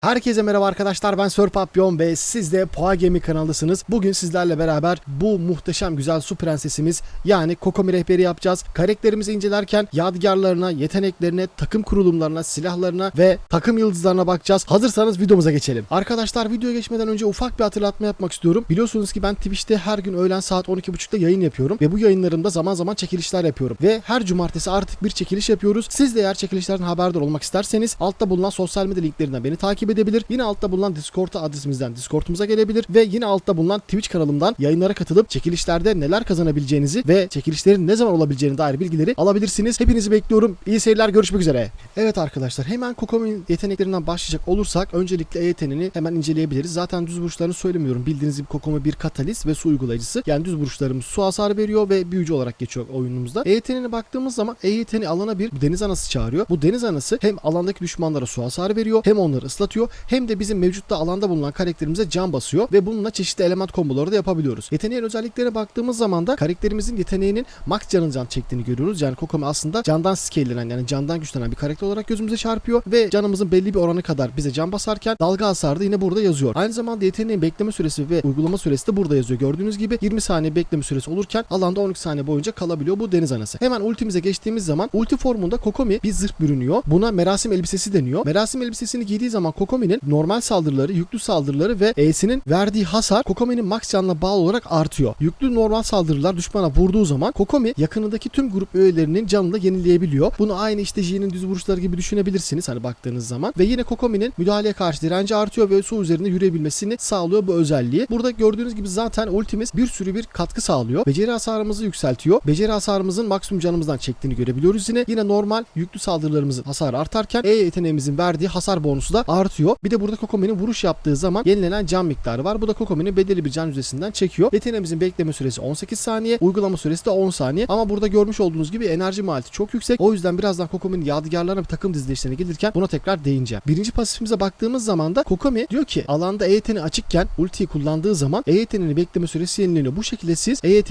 Herkese merhaba arkadaşlar ben Sir Papyon ve siz de Poğa Gemi kanalındasınız. Bugün sizlerle beraber bu muhteşem güzel su prensesimiz yani Kokomi rehberi yapacağız. Karakterimizi incelerken yadigarlarına, yeteneklerine, takım kurulumlarına, silahlarına ve takım yıldızlarına bakacağız. Hazırsanız videomuza geçelim. Arkadaşlar videoya geçmeden önce ufak bir hatırlatma yapmak istiyorum. Biliyorsunuz ki ben Twitch'te her gün öğlen saat 12.30'da yayın yapıyorum ve bu yayınlarımda zaman zaman çekilişler yapıyorum. Ve her cumartesi artık bir çekiliş yapıyoruz. Siz de eğer çekilişlerden haberdar olmak isterseniz altta bulunan sosyal medya linklerinden beni takip edebilir. Yine altta bulunan Discord adresimizden Discord'umuza gelebilir ve yine altta bulunan Twitch kanalımdan yayınlara katılıp çekilişlerde neler kazanabileceğinizi ve çekilişlerin ne zaman olabileceğine dair bilgileri alabilirsiniz. Hepinizi bekliyorum. İyi seyirler. Görüşmek üzere. Evet arkadaşlar hemen Kokomi'nin yeteneklerinden başlayacak olursak öncelikle E hemen inceleyebiliriz. Zaten düz vuruşlarını söylemiyorum. Bildiğiniz gibi Kokomi bir katalist ve su uygulayıcısı. Yani düz vuruşlarımız su hasarı veriyor ve büyücü olarak geçiyor oyunumuzda. E baktığımız zaman E alana bir deniz anası çağırıyor. Bu deniz anası hem alandaki düşmanlara su hasarı veriyor hem onları ıslatıyor hem de bizim mevcutta alanda bulunan karakterimize can basıyor ve bununla çeşitli element komboları da yapabiliyoruz. Yeteneğin özelliklerine baktığımız zaman da karakterimizin yeteneğinin max canın can çektiğini görüyoruz. Yani Kokomi aslında candan scale'lenen yani candan güçlenen bir karakter olarak gözümüze çarpıyor ve canımızın belli bir oranı kadar bize can basarken dalga hasarı da yine burada yazıyor. Aynı zamanda yeteneğin bekleme süresi ve uygulama süresi de burada yazıyor. Gördüğünüz gibi 20 saniye bekleme süresi olurken alanda 12 saniye boyunca kalabiliyor bu deniz anası. Hemen ultimize geçtiğimiz zaman ulti formunda Kokomi bir zırh bürünüyor. Buna merasim elbisesi deniyor. Merasim elbisesini giydiği zaman Kokomi'nin normal saldırıları, yüklü saldırıları ve E'sinin verdiği hasar Kokomi'nin max canına bağlı olarak artıyor. Yüklü normal saldırılar düşmana vurduğu zaman Kokomi yakınındaki tüm grup üyelerinin canını da yenileyebiliyor. Bunu aynı işte J'nin düz vuruşları gibi düşünebilirsiniz hani baktığınız zaman. Ve yine Kokomi'nin müdahaleye karşı direnci artıyor ve su üzerinde yürüyebilmesini sağlıyor bu özelliği. Burada gördüğünüz gibi zaten ultimiz bir sürü bir katkı sağlıyor. Beceri hasarımızı yükseltiyor. Beceri hasarımızın maksimum canımızdan çektiğini görebiliyoruz yine. Yine normal yüklü saldırılarımızın hasarı artarken E yeteneğimizin verdiği hasar bonusu da artıyor. Bir de burada Kokomi'nin vuruş yaptığı zaman yenilenen can miktarı var. Bu da Kokomi'nin belirli bir can yüzdesinden çekiyor. Yeteneğimizin bekleme süresi 18 saniye, uygulama süresi de 10 saniye. Ama burada görmüş olduğunuz gibi enerji maliyeti çok yüksek. O yüzden birazdan Kokomi'nin yadigarlarına bir takım dizilişlerine gelirken buna tekrar değineceğim. Birinci pasifimize baktığımız zaman da Kokomi diyor ki alanda E açıkken ultiyi kullandığı zaman E bekleme süresi yenileniyor. Bu şekilde siz E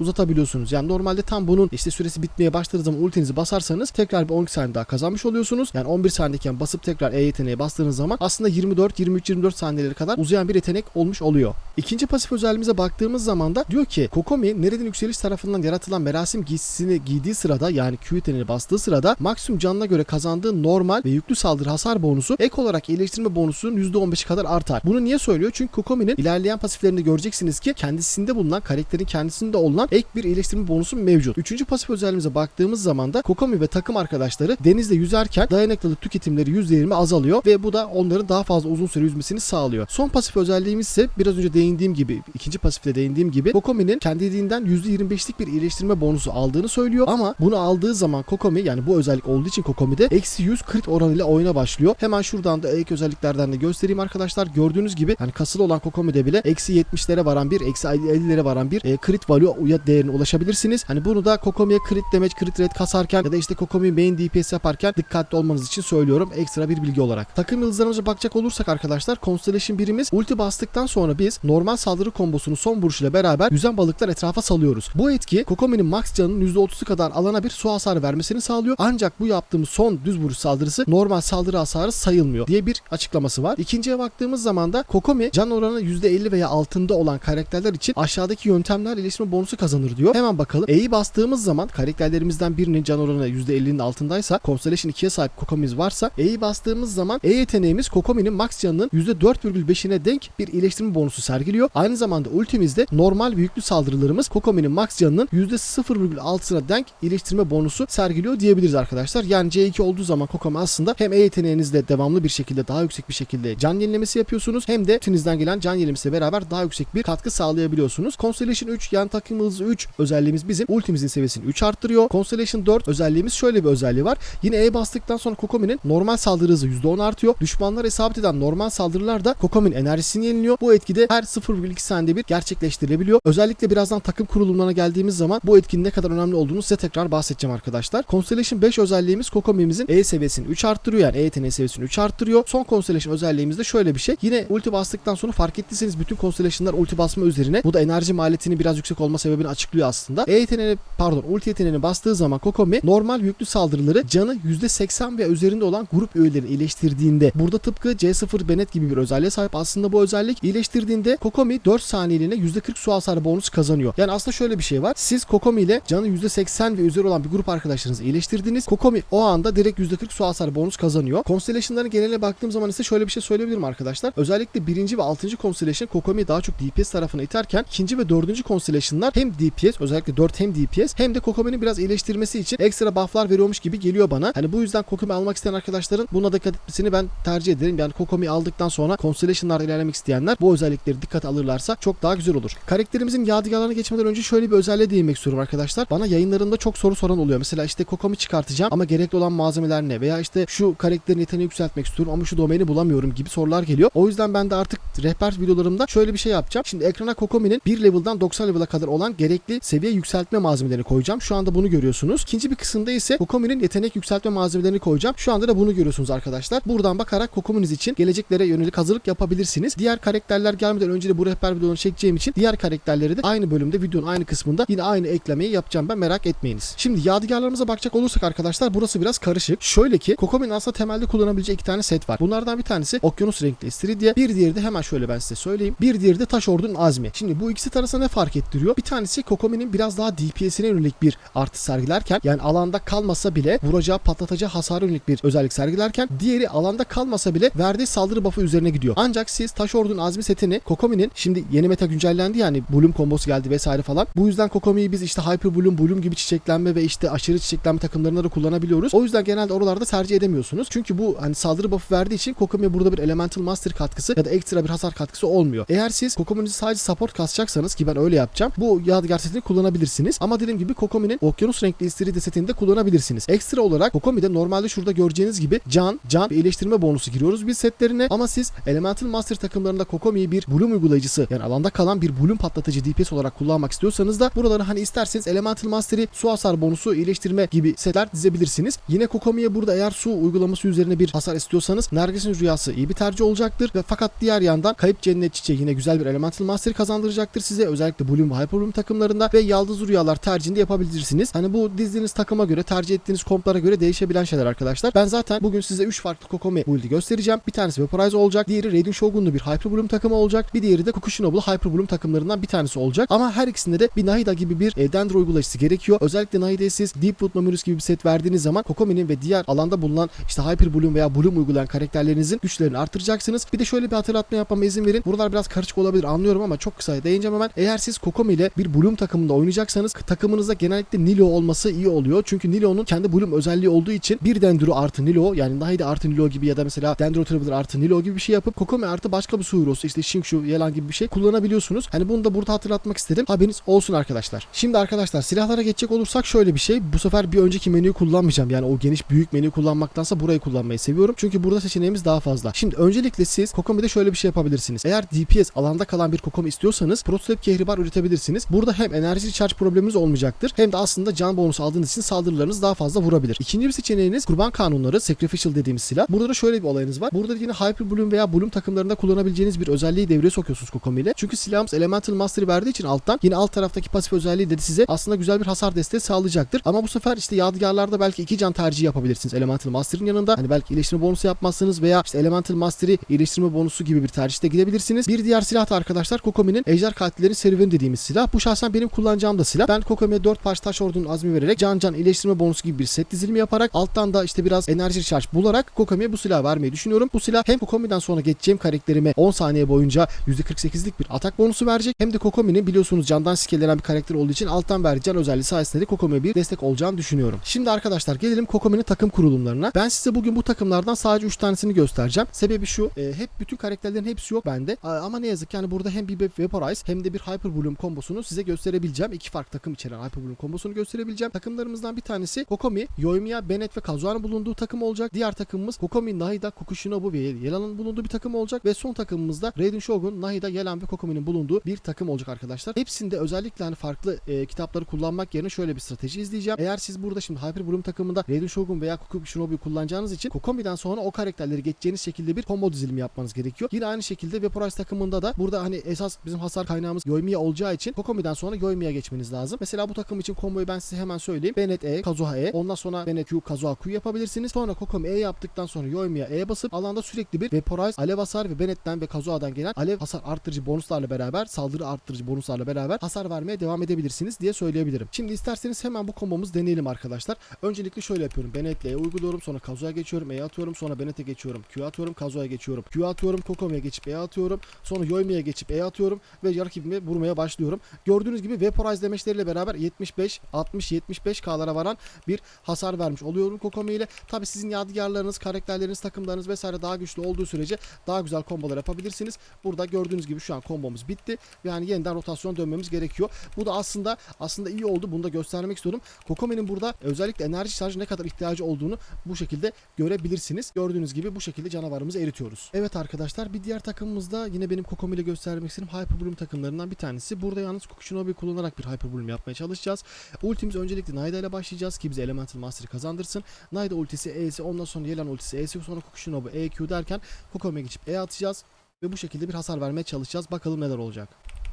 uzatabiliyorsunuz. Yani normalde tam bunun işte süresi bitmeye başladığı zaman ultinizi basarsanız tekrar bir 12 saniye daha kazanmış oluyorsunuz. Yani 11 saniyeyken basıp tekrar E bastığınız zaman aslında 24, 23, 24 saniyeleri kadar uzayan bir yetenek olmuş oluyor. İkinci pasif özelliğimize baktığımız zaman da diyor ki Kokomi nereden yükseliş tarafından yaratılan merasim giysisini giydiği sırada yani Q yeteneğini bastığı sırada maksimum canına göre kazandığı normal ve yüklü saldırı hasar bonusu ek olarak iyileştirme bonusunun %15'i kadar artar. Bunu niye söylüyor? Çünkü Kokomi'nin ilerleyen pasiflerinde göreceksiniz ki kendisinde bulunan karakterin kendisinde olan ek bir iyileştirme bonusu mevcut. Üçüncü pasif özelliğimize baktığımız zaman da Kokomi ve takım arkadaşları denizde yüzerken dayanıklılık tüketimleri %20 azalıyor ve bu da onların daha fazla uzun süre yüzmesini sağlıyor. Son pasif özelliğimiz ise biraz önce değindiğim gibi ikinci pasifte değindiğim gibi Kokomi'nin kendiliğinden %25'lik bir iyileştirme bonusu aldığını söylüyor ama bunu aldığı zaman Kokomi yani bu özellik olduğu için Kokomi'de eksi 100 crit oranıyla oyuna başlıyor. Hemen şuradan da ek özelliklerden de göstereyim arkadaşlar. Gördüğünüz gibi hani kasılı olan Kokomi'de bile eksi 70'lere varan bir eksi 50'lere varan bir e, crit value değerine ulaşabilirsiniz. Hani bunu da Kokomi'ye crit damage, crit rate kasarken ya da işte Kokomi main DPS yaparken dikkatli olmanız için söylüyorum. Ekstra bir bilgi olarak. Takım yıldızlarımıza bakacak olursak arkadaşlar Constellation birimiz ulti bastıktan sonra biz normal saldırı kombosunu son vuruşuyla beraber yüzen balıklar etrafa salıyoruz. Bu etki Kokomi'nin max canının %30'u kadar alana bir su hasarı vermesini sağlıyor. Ancak bu yaptığımız son düz vuruş saldırısı normal saldırı hasarı sayılmıyor diye bir açıklaması var. İkinciye baktığımız zaman da Kokomi can oranı %50 veya altında olan karakterler için aşağıdaki yöntemler iyileştirme bonusu kazanır diyor. Hemen bakalım. E'yi bastığımız zaman karakterlerimizden birinin can oranı %50'nin altındaysa Constellation 2'ye sahip Kokomi'miz varsa E'yi bastığımız zaman E yeteneğimiz Kokomi'nin max canının %4,5'ine denk bir iyileştirme bonusu sergiliyor. Aynı zamanda ultimizde normal ve saldırılarımız Kokomi'nin max canının %0,6'sına denk iyileştirme bonusu sergiliyor diyebiliriz arkadaşlar. Yani C2 olduğu zaman Kokomi aslında hem E yeteneğinizde devamlı bir şekilde daha yüksek bir şekilde can yenilemesi yapıyorsunuz hem de ultinizden gelen can yenilemesiyle beraber daha yüksek bir katkı sağlayabiliyorsunuz. Constellation 3 yani takım yıldızı 3 özelliğimiz bizim ultimizin seviyesini 3 arttırıyor. Constellation 4 özelliğimiz şöyle bir özelliği var. Yine E bastıktan sonra Kokomi'nin normal saldırı hızı %10 artıyor. Düşmanlara isabet eden normal saldırılar da Kokomi'nin enerjisini yeniliyor. Bu etkide her 0,2 saniyede bir gerçekleştirilebiliyor. Özellikle birazdan takım kurulumlarına geldiğimiz zaman bu etkinin ne kadar önemli olduğunu size tekrar bahsedeceğim arkadaşlar. Constellation 5 özelliğimiz Kokomi'mizin E seviyesini 3 arttırıyor. Yani E yeteneği seviyesini 3 arttırıyor. Son Constellation özelliğimiz de şöyle bir şey. Yine ulti bastıktan sonra fark ettiyseniz bütün Constellation'lar ulti basma üzerine. Bu da enerji maliyetinin biraz yüksek olma sebebini açıklıyor aslında. E yeteneğini pardon ulti yeteneğini bastığı zaman Kokomi normal yüklü saldırıları canı %80 ve üzerinde olan grup üyelerini iyileştirdiğinde burada tıpkı C0 Bennett gibi bir özelliğe sahip aslında bu özellik iyileştirdiğinde Kokomi 4 saniyeliğine %40 su hasarı bonus kazanıyor. Yani aslında şöyle bir şey var. Siz Kokomi ile canı %80 ve üzeri olan bir grup arkadaşlarınızı iyileştirdiniz. Kokomi o anda direkt %40 su hasarı bonus kazanıyor. Constellation'ların geneline baktığım zaman ise şöyle bir şey söyleyebilirim arkadaşlar. Özellikle birinci ve altıncı Constellation Kokomi'yi daha çok DPS tarafına iterken ikinci ve dördüncü Constellation'lar hem DPS özellikle 4 hem DPS hem de Kokomi'nin biraz iyileştirmesi için ekstra bufflar veriyormuş gibi geliyor bana. Hani bu yüzden Kokomi almak isteyen arkadaşların buna dikkat etmesini ben tercih ederim. Yani Kokomi aldıktan sonra Constellation'larda ilerlemek isteyenler bu özellikleri dikkate alırlarsa çok daha güzel olur. Karakterimizin yadigarlarına geçmeden önce şöyle bir özelliğe değinmek istiyorum arkadaşlar. Bana yayınlarında çok soru soran oluyor. Mesela işte Kokomi çıkartacağım ama gerekli olan malzemeler ne? Veya işte şu karakterin yeteneği yükseltmek istiyorum ama şu domaini bulamıyorum gibi sorular geliyor. O yüzden ben de artık rehber videolarımda şöyle bir şey yapacağım. Şimdi ekrana Kokomi'nin 1 level'dan 90 level'a kadar olan gerekli seviye yükseltme malzemelerini koyacağım. Şu anda bunu görüyorsunuz. İkinci bir kısımda ise Kokomi'nin yetenek yükseltme malzemelerini koyacağım. Şu anda da bunu görüyorsunuz arkadaşlar. Buradan bakarak Kokomi'niz için geleceklere yönelik hazırlık yapabilirsiniz. Diğer karakterler gelmeden önce de bu rehber videolarını çekeceğim için diğer karakterleri de aynı bölümde videonun aynı kısmında yine aynı eklemeyi yapacağım ben merak etmeyiniz. Şimdi yadigarlarımıza bakacak olursak arkadaşlar burası biraz karışık. Şöyle ki Kokomi'nin aslında temelde kullanabileceği iki tane set var. Bunlardan bir tanesi Okyanus renkli istiridye. Bir diğeri de hemen şöyle ben size söyleyeyim. Bir diğeri de Taş Ordu'nun azmi. Şimdi bu ikisi arasında ne fark ettiriyor? Bir tanesi Kokomi'nin biraz daha DPS'ine yönelik bir artı sergilerken yani alanda kalmasa bile vuracağı patlatacağı hasara yönelik bir özellik sergilerken diğeri alanda kalmasa bile verdiği saldırı buff'ı üzerine gidiyor. Ancak siz Taş Ordu'nun azmi setini Kokomi'nin şimdi yeni meta güncellendi yani Bloom kombosu geldi vesaire falan. Bu yüzden Kokomi'yi biz işte Hyper Bloom, Bloom gibi çiçeklenme ve işte aşırı çiçeklenme takımlarında da kullanabiliyoruz. O yüzden genelde oralarda tercih edemiyorsunuz. Çünkü bu hani saldırı buff'ı verdiği için Kokomi'ye burada bir Elemental Master katkısı ya da ekstra bir hasar katkısı olmuyor. Eğer siz Kokomi'nizi sadece support kasacaksanız ki ben öyle yapacağım. Bu yadigar setini kullanabilirsiniz. Ama dediğim gibi Kokomi'nin Okyanus renkli istiridye setini de kullanabilirsiniz. Ekstra olarak Kokomi'de normalde şurada göreceğiniz gibi can, can ve iyileştirme bonusu giriyoruz biz setlerine. Ama siz Elemental Master takımlarında Kokomi'yi bir Bloom uygulayıcısı yani alanda kalan bir Bloom patlatıcı DPS olarak kullanmak istiyorsanız da buraları hani isterseniz Elemental Master'i su hasar bonusu iyileştirme gibi setler dizebilirsiniz. Yine Kokomi'ye burada eğer su uygulaması üzerine bir hasar istiyorsanız Nergis'in rüyası iyi bir tercih olacaktır ve fakat diğer yandan Kayıp Cennet Çiçeği yine güzel bir Elemental Master kazandıracaktır size özellikle Bloom ve Hyper Bloom takımlarında ve Yaldız Rüyalar tercihinde yapabilirsiniz. Hani bu dizdiğiniz takıma göre tercih ettiğiniz komplara göre değişebilen şeyler arkadaşlar. Ben zaten bugün size 3 farklı Kokomi build'i göstereceğim. Bir tanesi Vaporize olacak. Diğeri Raiden Shogun'lu bir Hyper Bloom takımı olacak. Bir diğeri de Kukushinobu'lu Hyper Bloom takımlarından bir tanesi olacak. Ama her ikisinde de bir Nahida gibi bir e, Dendro uygulayıcısı gerekiyor. Özellikle Nahida'ya siz Deepwood Mamurus gibi bir set verdiğiniz zaman Kokomi'nin ve diğer alanda bulunan işte Hyper Bloom veya Bloom uygulayan karakterlerinizin güçlerini artıracaksınız. Bir de şöyle bir hatırlatma yapmama izin verin. Buralar biraz karışık olabilir anlıyorum ama çok kısa değineceğim hemen. Eğer siz Kokomi ile bir Bloom takımında oynayacaksanız takımınızda genellikle Nilo olması iyi oluyor. Çünkü Nilo'nun kendi Bloom özelliği olduğu için bir Dendro artı Nilo yani Nahida artı Nilo gibi ya da mesela Dendro Traveler artı Nilo gibi bir şey yapıp Kokomi artı başka bir su işte Shinshu, Yelan gibi bir şey kullanabiliyorsunuz. Hani bunu da burada hatırlatmak istedim. Haberiniz olsun arkadaşlar. Şimdi arkadaşlar silahlara geçecek olursak şöyle bir şey. Bu sefer bir önceki menüyü kullanmayacağım. Yani o geniş büyük menüyü kullanmaktansa burayı kullanmayı seviyorum. Çünkü burada seçeneğimiz daha fazla. Şimdi öncelikle siz Kokomi'de şöyle bir şey yapabilirsiniz. Eğer DPS alanda kalan bir Kokomi istiyorsanız Prototip Kehribar üretebilirsiniz. Burada hem enerji charge probleminiz olmayacaktır hem de aslında can bonusu aldığınız için saldırılarınız daha fazla vurabilir. İkinci bir seçeneğiniz kurban kanunları Sacrificial dediğimiz silah. Burada da şöyle bir olayınız var. Burada yine Hyper Bloom veya Bloom takımlarında kullanabileceğiniz bir özelliği devreye sokuyorsunuz Kokomi. Çünkü silahımız Elemental Master'ı verdiği için alttan yine alt taraftaki pasif özelliği de size aslında güzel bir hasar desteği sağlayacaktır. Ama bu sefer işte yadigarlarda belki iki can tercihi yapabilirsiniz Elemental Master'ın yanında. Hani belki iyileştirme bonusu yapmazsınız veya işte Elemental Master'ı iyileştirme bonusu gibi bir tercihte gidebilirsiniz. Bir diğer silah da arkadaşlar Kokomi'nin Ejder Katillerin serüveni dediğimiz silah. Bu şahsen benim kullanacağım da silah. Ben Kokomi'ye 4 parça taş ordunun azmi vererek can can iyileştirme bonusu gibi bir set dizilimi yaparak alttan da işte biraz enerji charge bularak Kokomi'ye bu silahı vermeyi düşünüyorum. Bu silah hem Kokomi'den sonra geçeceğim karakterime 10 saniye boyunca %48'lik bir atak bonusu verecek. Hem de Kokomi'nin biliyorsunuz candan skillenen bir karakter olduğu için alttan verdiği can özelliği sayesinde de Kokomi'ye bir destek olacağını düşünüyorum. Şimdi arkadaşlar gelelim Kokomi'nin takım kurulumlarına. Ben size bugün bu takımlardan sadece 3 tanesini göstereceğim. Sebebi şu. e, hep bütün karakterlerin hepsi yok bende. A- ama ne yazık ki yani burada hem bir Vaporize hem de bir Hyper Bloom kombosunu size gösterebileceğim. İki farklı takım içeren Hyper Bloom kombosunu gösterebileceğim. Takımlarımızdan bir tanesi Kokomi, Yoimiya, Bennett ve Kazuha'nın bulunduğu takım olacak. Diğer takımımız Kokomi, Nahida, Kukushinobu ve Yelan'ın bulunduğu bir takım olacak. Ve son takımımızda Raiden Shogun, Nahida, Yelan ve Kokomi'nin bulunduğu bir takım olacak arkadaşlar. Hepsinde özellikle hani farklı e, kitapları kullanmak yerine şöyle bir strateji izleyeceğim. Eğer siz burada şimdi Hyper Bloom takımında Raiden Shogun veya Kukubi Shinobu'yu kullanacağınız için Kokomi'den sonra o karakterleri geçeceğiniz şekilde bir combo dizilimi yapmanız gerekiyor. Yine aynı şekilde Vaporize takımında da burada hani esas bizim hasar kaynağımız Yoimiya olacağı için Kokomi'den sonra Yoimiya geçmeniz lazım. Mesela bu takım için komboyu ben size hemen söyleyeyim. Bennett E, Kazuha E, ondan sonra Bennett Q, Kazuha Q yapabilirsiniz. Sonra Kokomi E yaptıktan sonra Yoimiya E basıp alanda sürekli bir Vaporize, alev hasar ve Bennett'ten ve Kazuha'dan gelen alev hasar arttırıcı bonuslarla beraber, saldırı arttırıcı bonuslarla beraber hasar vermeye devam edebilirsiniz diye söyleyebilirim. Şimdi isterseniz hemen bu kombomuzu deneyelim arkadaşlar. Öncelikle şöyle yapıyorum. Bennett'le uyguluyorum. Sonra Kazuha'ya geçiyorum. E atıyorum. Sonra Bennett'e geçiyorum. Q atıyorum. Kazuha'ya geçiyorum. Q atıyorum. Kokomi'ye geçip E atıyorum. Sonra Yoimi'ye geçip E atıyorum. Ve rakibimi vurmaya başlıyorum. Gördüğünüz gibi Vaporize demeçleriyle beraber 75, 60, 75 K'lara varan bir hasar vermiş oluyorum Kokomi ile. Tabi sizin yadigarlarınız, karakterleriniz, takımlarınız vesaire daha güçlü olduğu sürece daha güzel kombolar yapabilirsiniz. Burada gördüğünüz gibi şu an kombomuz bitti. Yani yeniden rotasyon dönmemiz gerekiyor. Bu da aslında aslında iyi oldu. Bunu da göstermek istiyorum. Kokomi'nin burada özellikle enerji şarjı ne kadar ihtiyacı olduğunu bu şekilde görebilirsiniz. Gördüğünüz gibi bu şekilde canavarımızı eritiyoruz. Evet arkadaşlar bir diğer takımımızda yine benim Kokomi ile göstermek istediğim Hyper Bloom takımlarından bir tanesi. Burada yalnız Kukushinobi kullanarak bir Hyper Bloom yapmaya çalışacağız. Ultimiz öncelikle Naida ile başlayacağız ki bize Elemental Master'ı kazandırsın. Naida ultisi E'si ondan sonra Yelan ultisi E'si sonra Kukushinobi EQ derken Kokomi'ye geçip E atacağız. Ve bu şekilde bir hasar vermeye çalışacağız. Bakalım neler olacak.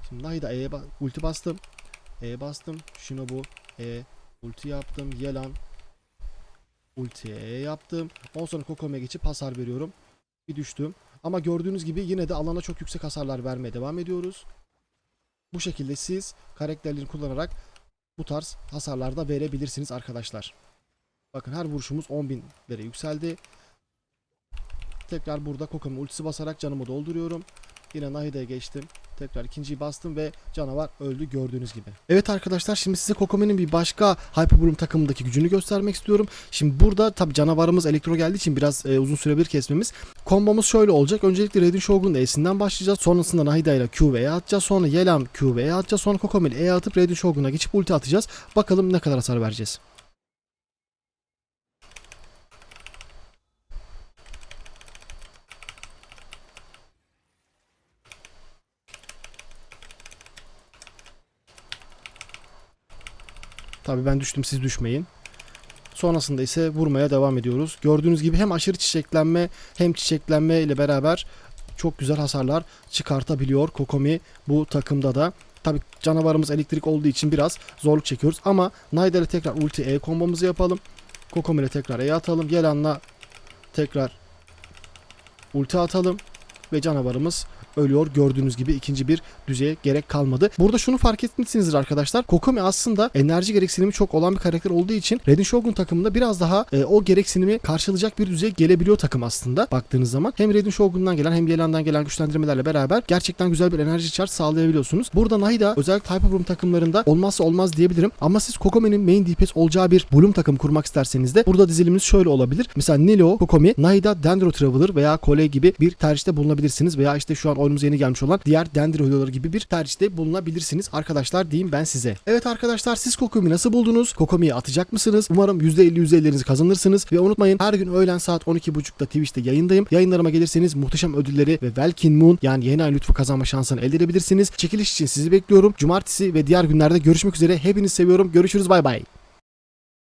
Şimdi Naida E'ye ba- ulti bastım. E bastım. Shinobu E ulti yaptım. Yelan ultiye E yaptım. Ondan sonra Kokomi'ye geçip hasar veriyorum. Bir düştüm. Ama gördüğünüz gibi yine de alana çok yüksek hasarlar vermeye devam ediyoruz. Bu şekilde siz karakterleri kullanarak bu tarz hasarlar da verebilirsiniz arkadaşlar. Bakın her vuruşumuz 10.000'lere yükseldi. Tekrar burada Kokomi ultisi basarak canımı dolduruyorum. Yine Nahida'ya geçtim. Tekrar ikinciyi bastım ve canavar öldü gördüğünüz gibi. Evet arkadaşlar şimdi size Kokomi'nin bir başka Hyper Bloom takımındaki gücünü göstermek istiyorum. Şimdi burada tabi canavarımız elektro geldiği için biraz e, uzun sürebilir kesmemiz. Kombomuz şöyle olacak. Öncelikle Raiden Shogun'un E'sinden başlayacağız. Sonrasında Nahida ile Q ve E atacağız. Sonra Yelan Q ve E atacağız. Sonra Kokomi ile E atıp Raiden Shogun'a geçip ulti atacağız. Bakalım ne kadar hasar vereceğiz. Tabii ben düştüm siz düşmeyin. Sonrasında ise vurmaya devam ediyoruz. Gördüğünüz gibi hem aşırı çiçeklenme hem çiçeklenme ile beraber çok güzel hasarlar çıkartabiliyor Kokomi bu takımda da. Tabi canavarımız elektrik olduğu için biraz zorluk çekiyoruz ama Naida ile tekrar ulti E kombomuzu yapalım. Kokomi ile tekrar E atalım. Yelan'la tekrar ulti atalım ve canavarımız ölüyor. Gördüğünüz gibi ikinci bir düzeye gerek kalmadı. Burada şunu fark etmişsinizdir arkadaşlar. Kokomi aslında enerji gereksinimi çok olan bir karakter olduğu için Raiden Shogun takımında biraz daha e, o gereksinimi karşılayacak bir düzeye gelebiliyor takım aslında baktığınız zaman. Hem Raiden Shogun'dan gelen hem Yelan'dan gelen güçlendirmelerle beraber gerçekten güzel bir enerji charge sağlayabiliyorsunuz. Burada Nahida özellikle Hyper Bloom takımlarında olmazsa olmaz diyebilirim. Ama siz Kokomi'nin main DPS olacağı bir Bloom takım kurmak isterseniz de burada diziliminiz şöyle olabilir. Mesela Nilo, Kokomi, Nahida, Dendro Traveler veya Kole gibi bir tercihte bulunabilirsiniz veya işte şu an oyunumuza yeni gelmiş olan diğer Dendro Hero'ları gibi bir tercihte bulunabilirsiniz arkadaşlar diyeyim ben size. Evet arkadaşlar siz Kokomi nasıl buldunuz? Kokomi'yi atacak mısınız? Umarım %50 %50'lerinizi kazanırsınız ve unutmayın her gün öğlen saat 12.30'da Twitch'te yayındayım. Yayınlarıma gelirseniz muhteşem ödülleri ve Welkin Moon yani yeni ay lütfu kazanma şansını elde edebilirsiniz. Çekiliş için sizi bekliyorum. Cumartesi ve diğer günlerde görüşmek üzere. Hepinizi seviyorum. Görüşürüz bay bay.